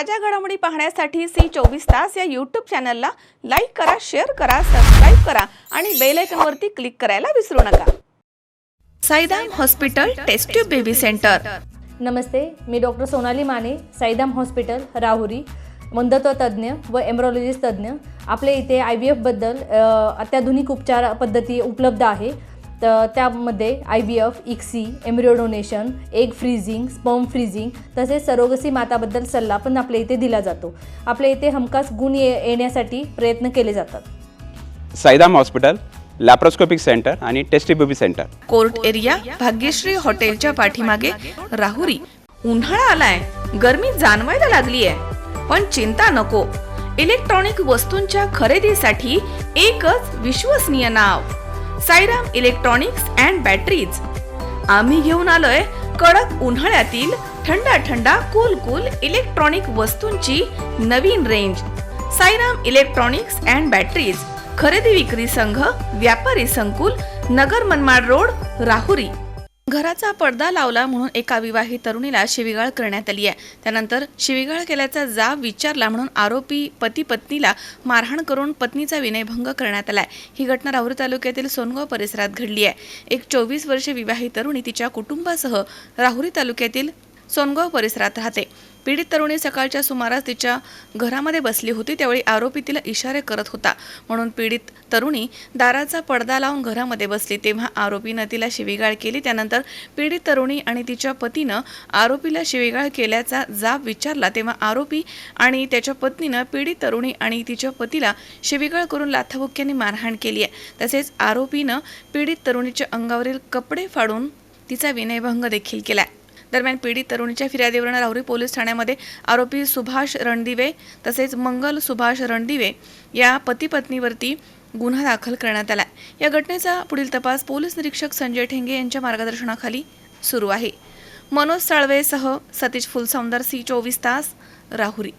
ताज्या घडामोडी पाहण्यासाठी सी चोवीस तास या यूट्यूब चॅनलला लाईक करा शेअर करा सबस्क्राईब करा आणि बेल आयकॉनवरती क्लिक करायला विसरू नका. Saidam hospital test tube baby centre नमस्ते मी डॉक्टर सोनाली माने साईदाम हॉस्पिटल राहुरी मंदत्व तज्ज्ञ व एम्ब्रॉलॉजिस्ट तज्ज्ञ. आपल्या इथे आय बी एफबद्दल अत्याधुनिक उपचार पद्धती उपलब्ध आहे. तर त्यामध्ये I B F ICSI embryo donation egg freezing sperm freezing तसेच सरोगसी माताबद्दल सल्ला पण आपल्या इथे दिला जातो. आपल्या इथे हमखास गुण ये येण्यासाठी प्रयत्न केले जातात. साईदाम हॉस्पिटल लॅप्रोस्कोपिक सेंटर आणि test tube baby centre. Court area Bhagyashree हॉटेलच्या पाठीमागे राहुरी. उन्हाळा आलाय गरमी जाणवायला लागलीय पण चिंता नको. इलेक्ट्रॉनिक वस्तूंच्या खरेदीसाठी एकच विश्वसनीय नाव. Sairam electronics and batteries. आम्ही घेऊन आलोय कडक उन्हाळ्यातील थंडा थंडा कूल कूल इलेक्ट्रॉनिक वस्तूंची नवीन range Sairam electronics and batteries. खरेदी विक्री संघ व्यापारी संकुल नगर मनमाड रोड राहुरी. घराचा पडदा लावला म्हणून एका विवाहित तरुणीला शिवीगाळ करण्यात आली आहे. त्यानंतर शिवीगाळ केल्याचा जाब विचारला म्हणून आरोपी पती पत्नीला मारहाण करून पत्नीचा विनयभंग करण्यात आलाय. ही घटना राहुरी तालुक्यातील सोनगाव परिसरात घडली आहे. एक चोवीस वर्षे विवाहित तरुणी तिच्या कुटुंबासह राहुरी तालुक्यातील सोनगाव परिसरात राहते. पीडित तरुणी सकाळच्या सुमारास तिच्या घरामध्ये बसली होती त्यावेळी आरोपी तिला इशारे करत होता. म्हणून पीडित तरुणी दाराचा पडदा लावून घरामध्ये बसली. तेव्हा आरोपीनं तिला शिवीगाळ केली. त्यानंतर पीडित तरुणी आणि तिच्या पतीनं आरोपीला शिवीगाळ केल्याचा जाब विचारला. तेव्हा आरोपी आणि त्याच्या पत्नीनं पीडित तरुणी आणि तिच्या पतीला शिवीगाळ करून लाथाबुक्क्यांनी मारहाण केली आहे. तसेच आरोपीनं पीडित तरुणीच्या अंगावरील कपडे फाडून तिचा विनयभंग देखील केला दरम्यान पीडित तरुणीच्या फिर्यादीवरून राहुरी पोलीस ठाण्यामध्ये आरोपी सुभाष रणदिवे तसेच मंगल सुभाष रणदिवे या पती पत्नीवरती गुन्हा दाखल करण्यात आला या घटनेचा पुढील तपास पोलीस निरीक्षक संजय ठेंगे यांच्या मार्गदर्शनाखाली सुरू आहे. मनोज साळवेसह सतीश फुलसौंदर सी चोवीस तास राहुरी.